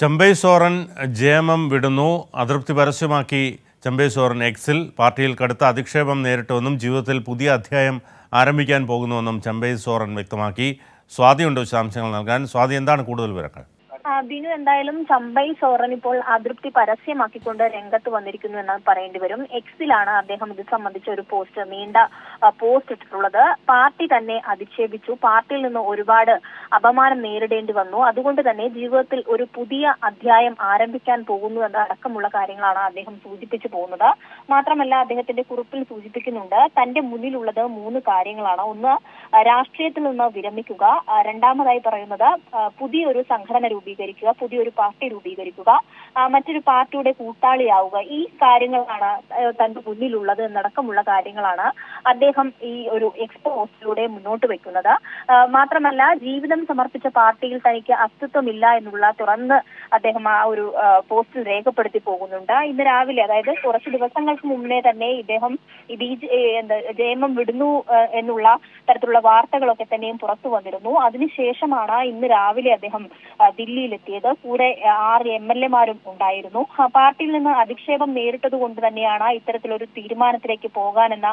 ചമ്പൈ സോറൻ ജയമം വിടുന്നു. അതൃപ്തി പരസ്യമാക്കി ചമ്പൈ സോറൻ എക്സിൽ. പാർട്ടിയിൽ കടുത്ത അധിക്ഷേപം നേരിട്ടുവെന്നും ജീവിതത്തിൽ പുതിയ അധ്യായം ആരംഭിക്കാൻ പോകുന്നുവെന്നും ചമ്പൈ സോറൻ വ്യക്തമാക്കി സ്വാതിയുണ്ട് വിശദാംശങ്ങൾ നൽകാൻ. സ്വാതി എന്താണ് കൂടുതൽ വിവരങ്ങൾ? ബിനു എന്തായാലും ചമ്പൈ സോറൻ ഇപ്പോൾ അതൃപ്തി പരസ്യമാക്കിക്കൊണ്ട് രംഗത്ത് വന്നിരിക്കുന്നു എന്ന് പറയേണ്ടി വരും. എക്സിലാണ് അദ്ദേഹം ഇത് സംബന്ധിച്ച ഒരു പോസ്റ്റ് നീണ്ട പോസ്റ്റ് ഇട്ടിട്ടുള്ളത്. പാർട്ടി തന്നെ അധിക്ഷേപിച്ചു. പാർട്ടിയിൽ നിന്ന് ഒരുപാട് അപമാനം നേരിടേണ്ടി വന്നു. അതുകൊണ്ട് തന്നെ ജീവിതത്തിൽ ഒരു പുതിയ അധ്യായം ആരംഭിക്കാൻ പോകുന്നു എന്ന അടക്കമുള്ള കാര്യങ്ങളാണ് അദ്ദേഹം സൂചിപ്പിച്ചു പോകുന്നത്. മാത്രമല്ല അദ്ദേഹത്തിന്റെ കുറിപ്പിൽ സൂചിപ്പിക്കുന്നുണ്ട് തന്റെ മുന്നിലുള്ളത് മൂന്ന് കാര്യങ്ങളാണ്. ഒന്ന് രാഷ്ട്രീയത്തിൽ നിന്ന് വിരമിക്കുക. രണ്ടാമതായി പറയുന്നത് പുതിയൊരു സംഘടന രൂപീകരിക്കുക പുതിയൊരു പാർട്ടി രൂപീകരിക്കുക മറ്റൊരു പാർട്ടിയുടെ കൂട്ടാളിയാവുക. ഈ കാര്യങ്ങളാണ് തന്റെ മുന്നിലുള്ളത് എന്നടക്കമുള്ള കാര്യങ്ങളാണ് അദ്ദേഹം ഈ ഒരു എക്സ്പോസിലൂടെ മുന്നോട്ട് വെക്കുന്നത്. മാത്രമല്ല ജീവിതം സമർപ്പിച്ച പാർട്ടിയിൽ തനിക്ക് അസ്തിത്വമില്ല എന്നുള്ള തുറന്ന് അദ്ദേഹം ആ ഒരു പോസ്റ്റിൽ രേഖപ്പെടുത്തി പോകുന്നുണ്ട്. ഇന്ന് രാവിലെ അതായത് കുറച്ച് ദിവസങ്ങൾക്ക് മുന്നേ തന്നെ ഇദ്ദേഹം ബി എന്താ ജയമം വിടുന്നു എന്നുള്ള തരത്തിലുള്ള വാർത്തകളൊക്കെ തന്നെയും പുറത്തു വന്നിരുന്നു. അതിനുശേഷമാണ് ഇന്ന് രാവിലെ അദ്ദേഹം ദില്ലിയിലെത്തിയത്. കൂടെ ആറ് എം എൽ എമാരും ഉണ്ടായിരുന്നു. പാർട്ടിയിൽ നിന്ന് അധിക്ഷേപം നേരിട്ടത് കൊണ്ട് തന്നെയാണ് ഇത്തരത്തിലൊരു തീരുമാനത്തിലേക്ക് പോകാനെന്ന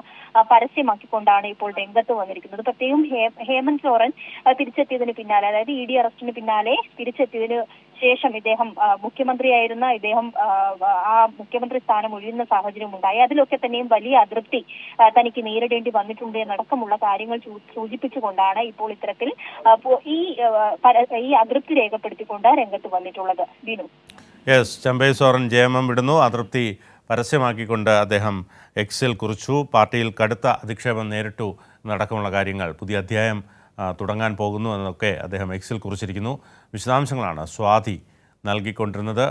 പരസ്യമാക്കിക്കൊണ്ടാണ് ഇപ്പോൾ രംഗത്ത് വന്നിരിക്കുന്നത്. പ്രത്യേകം ഹേമന്ത് സോറൻ ആ, തിരിച്ചെത്തിയതിന് പിന്നാലെ അതായത് ഇ ഡി അറസ്റ്റിന് പിന്നാലെ തിരിച്ചെത്തിയതിന് ശേഷം ഇദ്ദേഹം മുഖ്യമന്ത്രിയായിരുന്ന ഇദ്ദേഹം ആ, മുഖ്യമന്ത്രി സ്ഥാനം ഒഴിയുന്ന സാഹചര്യം ഉണ്ടായി. അതിലൊക്കെ തന്നെയും വലിയ അതൃപ്തി തനിക്ക് നേരിടേണ്ടി വന്നിട്ടുണ്ട് എന്നടക്കമുള്ള കാര്യങ്ങൾ സൂചിപ്പിച്ചുകൊണ്ടാണ് ഇപ്പോൾ ഇത്തരത്തിൽ ഈ ഈ അതൃപ്തി രേഖപ്പെടുത്തിക്കൊണ്ട് രംഗത്ത് വന്നിട്ടുള്ളത്. ബിനു. യെസ് ചമ്പൈ സോറൻ ജയമം വിടുന്നു. അതൃപ്തി പരസ്യമാക്കിക്കൊണ്ട് അദ്ദേഹം എക്സിൽ കുറിച്ചു. പാർട്ടിയിൽ കടുത്ത അധിക്ഷേപം നേരിട്ടു. എന്നടക്കമുള്ള കാര്യങ്ങൾ. പുതിയ അധ്യായം തുടങ്ങാൻ പോകുന്നു എന്നൊക്കെ അദ്ദേഹം എക്സിൽ കുറിച്ചിരിക്കുന്നു. വിശദാംശങ്ങളാണ് സ്വാതി നൽകിക്കൊണ്ടിരുന്നത്.